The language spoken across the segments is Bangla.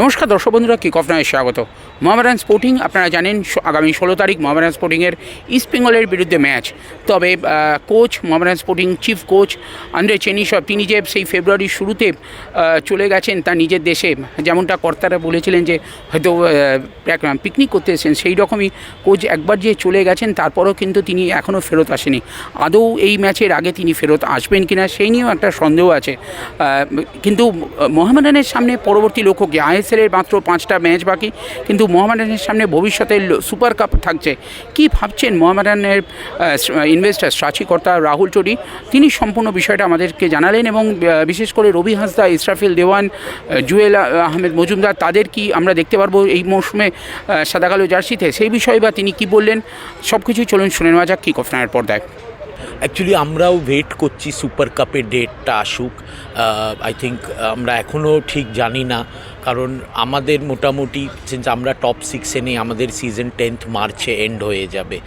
নমস্কার দর্শক বন্ধুরা কিক অফ নয় স্বাগত। মোহামেডান স্পোর্টিং আপনারা জানেন আগামী ষোলো তারিখ মোহামেডান স্পোর্টিংয়ের ইস্ট বেঙ্গলের বিরুদ্ধে ম্যাচ তবে coach Mohammedan Sporting chief coach Andrey Chernyshov তিনি যে সেই ফেব্রুয়ারির শুরুতে চলে গেছেন তার নিজের দেশে, যেমনটা কর্তারা বলেছিলেন যে হয়তো পিকনিক করতে এসেছেন, সেই রকমই কোচ একবার যে চলে গেছেন, তারপরও কিন্তু তিনি এখনও ফেরত আসেনি। আদৌ এই ম্যাচের আগে তিনি ফেরত আসবেন কিনা, সেই নিয়েও একটা সন্দেহ আছে। কিন্তু মোহামেডানের সামনে পরবর্তী লক্ষ্য কি আইএসএলের মাত্র পাঁচটা ম্যাচ বাকি, কিন্তু মোহামেডানের সামনে ভবিষ্যতে সুপার কাপ থাকছে। কি ভাবছেন মোহামেডানের ইনভেস্টার সাচিকর্তা রাহুল চৌধুরী? তিনি সম্পূর্ণ বিষয়টা আমাদেরকে জানালেন এবং বিশেষ করে রবি হাসদা, ইসরাফিল দেওয়ান জুয়েল আহমেদ মজুমদার, তাদের কি আমরা দেখতে পারব এই মৌসুমে সাদাকালো জার্সিতে? সেই বিষয়ে বা তিনি কি বললেন? সব কিছুই চলুন শুনে নেওয়া যাক কিক অফ পর্দায়। অ্যাকচুয়ালি আমরাও ওয়েট করছি সুপার কাপের ডেটটা আসুক। আই থিঙ্ক আমরা এখনও ঠিক জানি না। কারণ আমাদের মোটামুটি সিন্স আমরা টপ সিক্সে নেই, আমাদের সিজন টেন্থ মার্চে এন্ড হয়ে যাবে।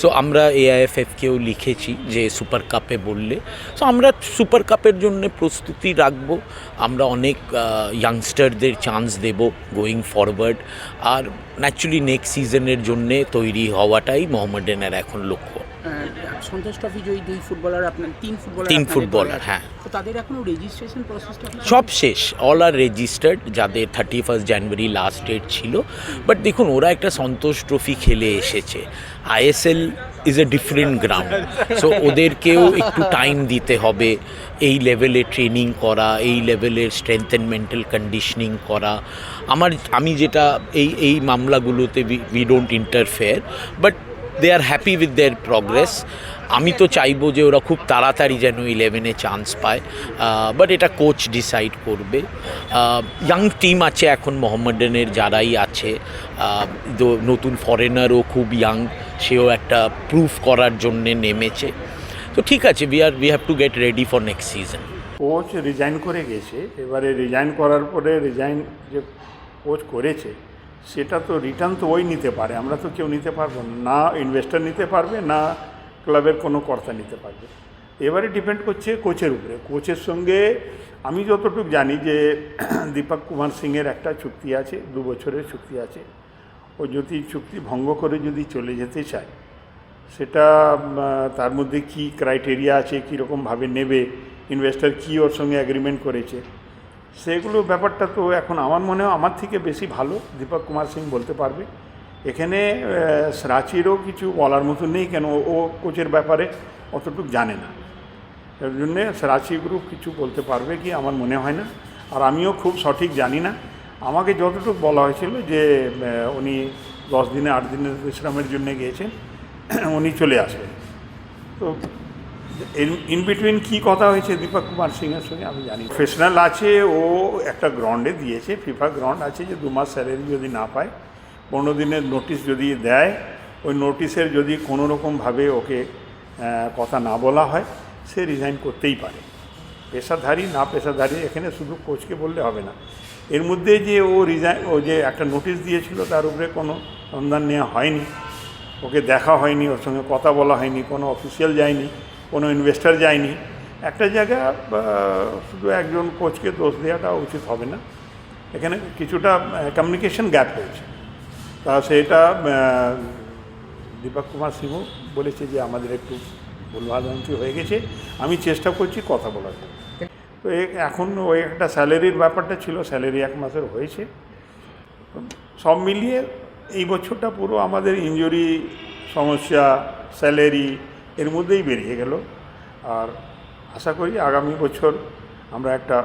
সো আমরা এআইএফএফকেও লিখেছি যে সুপার কাপে বললে। সো আমরা সুপার কাপের জন্য প্রস্তুতি রাখব। আমরা অনেক ইয়াংস্টারদের চান্স দেব গোয়িং ফরওয়ার্ড আর ন্যাচুরালি নেক্সট সিজনের জন্যে তৈরি হওয়াটাই মোহাম্মডানের এখন লক্ষ্য। সন্তোষ ট্রফি জয়ী দুই ফুটবলার আপনার তিন ফুটবলার তিন ফুটবলার, হ্যাঁ। তো তাদের এখনও রেজিস্ট্রেশন প্রসেসটা সব শেষ অল আর রেজিস্টার্ড যাদের thirty first January last date ছিল। বাট দেখুন ওরা একটা সন্তোষ ট্রফি খেলে এসেছে। ISL is a different ground so ওদেরকেও একটু টাইম দিতে হবে। এই লেভেলে ট্রেনিং করা এই লেভেলের স্ট্রেংথ অ্যান্ড মেন্টাল কন্ডিশনিং করা। আমার আমি যেটা এই এই মামলাগুলোতে we don't interfere but they are happy with their progress আমি তো চাইব যে ওরা খুব তাড়াতাড়ি যেন ইলেভেনে চান্স পায় বাট এটা কোচ ডিসাইড করবে। ইয়াং টিম আছে এখন মোহাম্মডানের, যারাই আছে নতুন ফরেনারও খুব ইয়াং সেও একটা প্রুফ করার জন্যে নেমেছে। তো ঠিক আছে we are we have to get ready for next season coach resign করে গেছে, এবারে রিজাইন করার পরে রিজাইন যে কোচ করেছে সেটা তো রিটার্ন তো ওই নিতে পারে, আমরা তো কেউ নিতে পারব না। ইনভেস্টর নিতে পারবে, না ক্লাবের কোনো কর্তা নিতে পারবে। এবারে ডিপেন্ড করছে কোচের উপরে। কোচের সঙ্গে আমি যতটুকু জানি যে দীপক কুমার সিংয়ের একটা চুক্তি আছে, দু বছরের চুক্তি আছে। ও যদি চুক্তি ভঙ্গ করে যদি চলে যেতে চায়, সেটা তার মধ্যে কি ক্রাইটেরিয়া আছে, কীরকমভাবে নেবে ইনভেস্টর কি ওর সঙ্গে অ্যাগ্রিমেন্ট করেছে সেগুলো ব্যাপারটা তো এখন আমার মনে হয় আমার থেকে বেশি ভালো, দীপক কুমার সিং বলতে পারবে। এখানে রাঁচিরও কিছু বলার মতো নেই কেন, ও- কোচের ব্যাপারে অতটুকু জানে না। এর জন্যে রাঁচি গ্রুপ কিছু বলতে পারবে কি আমার মনে হয় না। আর আমিও খুব সঠিক জানি না। আমাকে যতটুকু বলা হয়েছিল যে উনি দশ দিনে, আট দিনের বিশ্রামের জন্য গিয়েছেন, উনি চলে আসবেন। তো ইন বিটুইন কী কথা হয়েছে দীপক কুমার সিংয়ের সঙ্গে আমি জানি প্রফেশনাল আছে, ও একটা গ্রাউন্ডে দিয়েছে ফিফা গ্রাউন্ড আছে যে দু মাস স্যালারি যদি না পায়, পনেরো দিনের নোটিশ যদি দেয়, ওই নোটিশের যদি কোনো রকমভাবে ওকে কথা না বলা হয়, সে রিজাইন করতেই পারে। পেশাধারী, না পেশাধারী, এখানে শুধু কোচকে বললে হবে না। এর মধ্যে যে ও রিজাইন ও যে একটা নোটিশ দিয়েছিল, তার উপরে কোনো সন্ধান নেওয়া হয়নি। ওকে দেখা হয়নি, ওর সঙ্গে কথা বলা হয়নি, কোনো অফিসিয়াল যায়নি। কোনো ইনভেস্টার যায়নি। একটা জায়গা শুধু একজন কোচকে দোষ দেওয়াটা উচিত হবে না। এখানে কিছুটা কমিউনিকেশন গ্যাপ হয়েছে তা সেটা দীপক কুমার সিংহ বলেছে যে আমাদের একটু ভুলভালভ্রান্তি হয়ে গেছে। আমি চেষ্টা করছি কথা বলার। তো এখন ওই একটা স্যালারির ব্যাপারটা ছিল স্যালারি এক মাসের হয়েছে। সব মিলিয়ে এই বছরটা পুরো আমাদের ইঞ্জুরি সমস্যা স্যালারি এর মধ্যেই বেরিয়ে গেল। আর আশা করি আগামী বছর আমরা একটা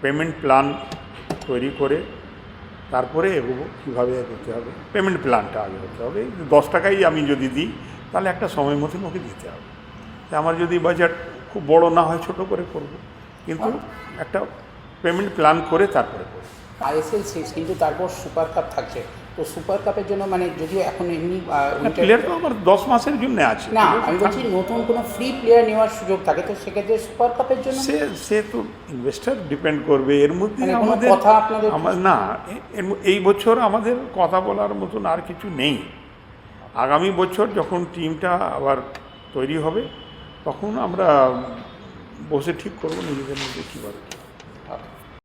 পেমেন্ট প্ল্যান তৈরি করে তারপরে এগোবো কীভাবে করতে হবে। পেমেন্ট প্ল্যানটা আগে হতে হবে। দশ টাকাই আমি যদি দিই তাহলে একটা সময় মতন ওকে দিতে হবে। আমার যদি বাজেট খুব বড় না হয় ছোট করে করব। কিন্তু একটা পেমেন্ট প্ল্যান করে তারপরে করব। আইএসএল শেষ কিন্তু তারপর সুপার কাপ থাকছে। তো সুপার কাপের জন্য মানে যদিও এখন এমনি প্লেয়ার তো আমার দশ মাসের জন্য আছে। না আমি বলছি নতুন কোনো ফ্রি প্লেয়ার নেওয়ার সুযোগ থাকে তো সেক্ষেত্রে সুপার কাপের জন্য সে সে তো ইনভেস্টার ডিপেন্ড করবে। এর মধ্যে মানে আমাদের কথা আপনাদের- আমার না এই বছর আমাদের কথা বলার মতন আর কিছু নেই। আগামী বছর যখন টিমটা আবার তৈরি হবে তখন আমরা বসে ঠিক করব নিজেদের মধ্যে কীভাবে